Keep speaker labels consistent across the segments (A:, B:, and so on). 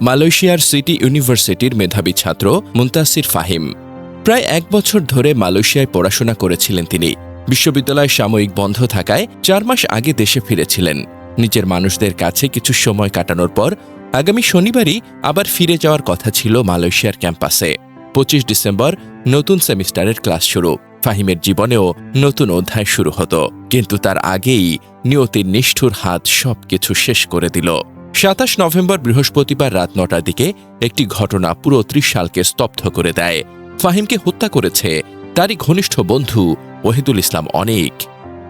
A: মালয়েশিয়ার সিটি ইউনিভার্সিটির মেধাবী ছাত্র মুন্তাসির ফাহিম। প্রায় এক বছর ধরে মালয়েশিয়ায় পড়াশোনা করেছিলেন তিনি। বিশ্ববিদ্যালয় সাময়িক বন্ধ থাকায় চার মাস আগে দেশে ফিরেছিলেন। নিজের মানুষদের কাছে কিছু সময় কাটানোর পর আগামী শনিবারই আবার ফিরে যাওয়ার কথা ছিল মালয়েশিয়ার ক্যাম্পাসে। পঁচিশ ডিসেম্বর নতুন সেমিস্টারের ক্লাস শুরু। ফাহিমের জীবনেও নতুন অধ্যায় শুরু হতো। কিন্তু তার আগেই নিয়তির নিষ্ঠুর হাত সবকিছু শেষ করে দিল। সাতাশ নভেম্বর বৃহস্পতিবার রাত নটার দিকে একটি ঘটনা পুরো ত্রিশ সালকে স্তব্ধ করে দেয়। ফাহিমকে হত্যা করেছে তারই ঘনিষ্ঠ বন্ধু ওহিদুল ইসলাম অনেক।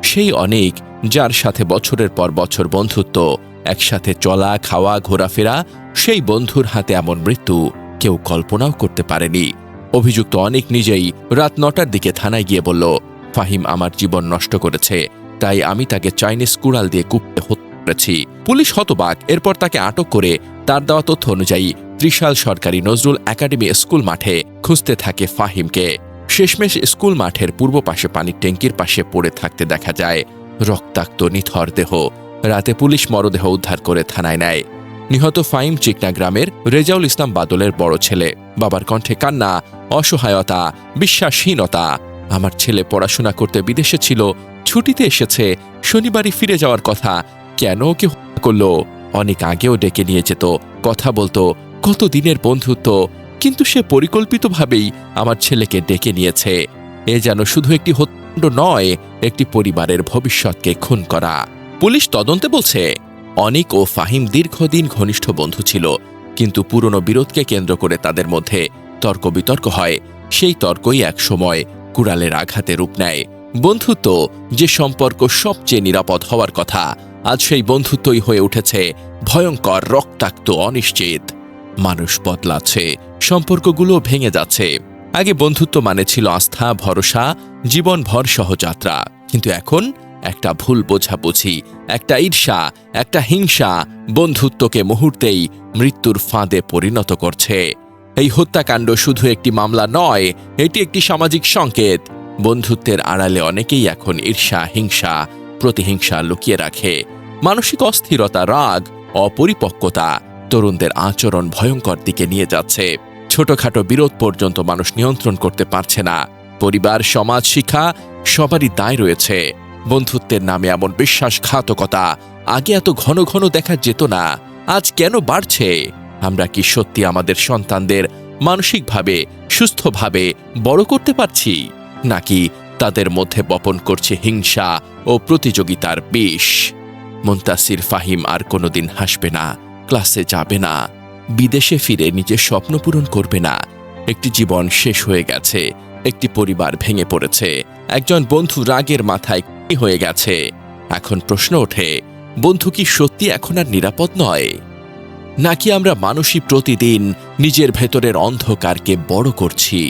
A: সেই অনেক যার সাথে বছরের পর বছর বন্ধুত্ব, একসাথে চলা, খাওয়া, ঘোরাফেরা, সেই বন্ধুর হাতে এমন মৃত্যু কেউ কল্পনাও করতে পারেনি। অভিযুক্ত অনেক নিজেই রাত নটার দিকে থানায় গিয়ে বলল ফাহিম আমার জীবন নষ্ট করেছে, তাই আমি তাকে চাইনিজ কুড়াল দিয়ে কুপতে হত্যা করেছি। পুলিশ হতবাক, এরপর তাকে আটক করে তার দেওয়া তথ্য অনুযায়ী ত্রিশাল সরকারি নজরুল একাডেমি স্কুল মাঠে খুঁজতে থাকে ফাহিমকে। শেষমেশ স্কুল মাঠের পূর্ব পাশে পানির ট্যাঙ্কির পাশে পড়ে থাকতে দেখা যায়, রক্তাক্ত নিথর দেহ। রাতে পুলিশ মরদেহ উদ্ধার করে থানায় নেয়। নিহত ফাইম চিকনা গ্রামের রেজাউল ইসলাম বাদলের বড় ছেলে। বাবার কণ্ঠে কান্না, অসহায়তা, বিশ্বাসহীনতা আমার ছেলে পড়াশোনা করতে বিদেশে ছিল, ছুটিতে এসেছে, শনিবারই ফিরে যাওয়ার কথা। কেন ওকে হত্যা করল? অনেক আগেও ডেকে নিয়ে যেত, কথা বলতো, কত দিনের বন্ধুত্ব, কিন্তু সে পরিকল্পিতভাবেই আমার ছেলেকে ডেকে নিয়েছে। এ যেন শুধু একটি হত্যাকাণ্ড নয়, একটি পরিবারের ভবিষ্যৎকে খুন করা। পুলিশ তদন্তে বলছে, অনিক ও ফাহিম দীর্ঘদিন ঘনিষ্ঠ বন্ধু ছিল, কিন্তু পুরনো বিরোধকে কেন্দ্র করে তাদের মধ্যে তর্ক বিতর্ক হয়। সেই তর্কই এক সময় কুড়ালের আঘাতে রূপ নেয়। বন্ধুত্ব যে সম্পর্ক সবচেয়ে নিরাপদ হওয়ার কথা, আজ সেই বন্ধুত্বই হয়ে উঠেছে ভয়ঙ্কর রক্তাক্ত অনিশ্চিত। মানুষ বদলাচ্ছে, সম্পর্কগুলো ভেঙে যাচ্ছে। আগে বন্ধুত্ব মানে ছিল আস্থা, ভরসা, জীবনভর সহযাত্রা। কিন্তু এখন একটা ভুল বোঝাবুঝি, একটা ঈর্ষা, একটা হিংসা বন্ধুত্বকে মুহূর্তেই মৃত্যুর ফাঁদে পরিণত করছে। এই হত্যাকাণ্ড শুধু একটি মামলা নয়, এটি একটি সামাজিক সংকেত। বন্ধুত্বের আড়ালে অনেকেই এখন ঈর্ষা, হিংসা, প্রতিহিংসা লুকিয়ে রাখে। মানসিক অস্থিরতা, রাগ, অপরিপক্কতা তরুণদের আচরণ ভয়ঙ্কর দিকে নিয়ে যাচ্ছে। ছোটখাটো বিরোধ পর্যন্ত মানুষ নিয়ন্ত্রণ করতে পারছে না। পরিবার, সমাজ, শিক্ষা সবারই দায় রয়েছে। বন্ধুত্বের নামে এমন বিশ্বাসঘাতকতা, আগে এত ঘন ঘন দেখা যেত না, আজ কেন বাড়ছে? আমরা কি সত্যি আমাদের সন্তানদের মানসিকভাবে, সুস্থভাবে বড় করতে পারছি? নাকি তাদের মধ্যে বপন করছে হিংসা ও প্রতিযোগিতার বিষ? মুন্তাসির ফাহিম আর কোনোদিন হাসবে না, ক্লাসে যাবে না, বিদেশে ফিরে নিজের স্বপ্ন পূরণ করবে না। একটি জীবন শেষ হয়ে গেছে, একটি পরিবার ভেঙে পড়েছে, একজন বন্ধু রাগের মাথায় হয়ে গেছে। এখন প্রশ্ন ওঠে, বন্ধু কি সত্যি এখন আর নিরাপদ নয়? নাকি আমরা মানুষই প্রতিদিন নিজের ভেতরের অন্ধকারকে বড় করছি?